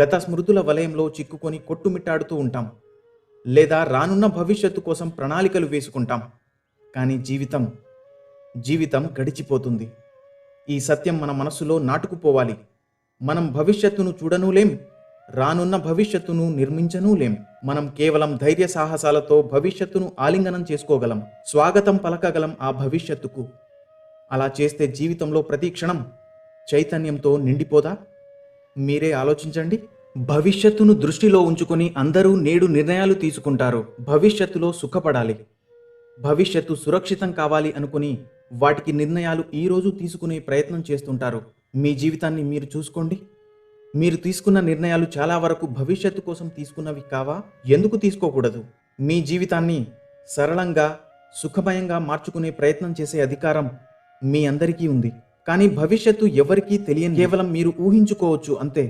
గత స్మృతుల వలయంలో చిక్కుకొని కొట్టుమిట్టాడుతూ ఉంటాం. లేదా రానున్న భవిష్యత్తు కోసం ప్రణాళికలు వేసుకుంటాం. కానీ జీవితం జీవితం గడిచిపోతుంది. ఈ సత్యం మన మనస్సులో నాటుకుపోవాలి. మనం భవిష్యత్తును చూడనూలేం. రానున్న భవిష్యత్తును నిర్మించనూలేం. మనం కేవలం ధైర్య సాహసాలతో భవిష్యత్తును ఆలింగనం చేసుకోగలం. స్వాగతం పలకగలం ఆ భవిష్యత్తుకు. అలా చేస్తే జీవితంలో ప్రతి క్షణం చైతన్యంతో నిండిపోదా? మీరే ఆలోచించండి. భవిష్యత్తును దృష్టిలో ఉంచుకొని అందరూ నేడు నిర్ణయాలు తీసుకుంటారు. భవిష్యత్తులో సుఖపడాలి. భవిష్యత్తు సురక్షితం కావాలి అనుకుని వాటికి నిర్ణయాలు ఈ రోజు తీసుకునే ప్రయత్నం చేస్తుంటారు. మీ జీవితాన్ని మీరు చూసుకోండి. మీరు తీసుకున్న నిర్ణయాలు చాలా వరకు భవిష్యత్తు కోసం తీసుకున్నవి కావా? ఎందుకు తీసుకోకూడదు? మీ జీవితాన్ని సరళంగా సుఖమయంగా మార్చుకునే ప్రయత్నం చేసే అధికారం మీ అందరికీ ఉంది. కానీ భవిష్యత్తు ఎవరికీ తెలియని కేవలం మీరు ఊహించుకోవచ్చు అంతే.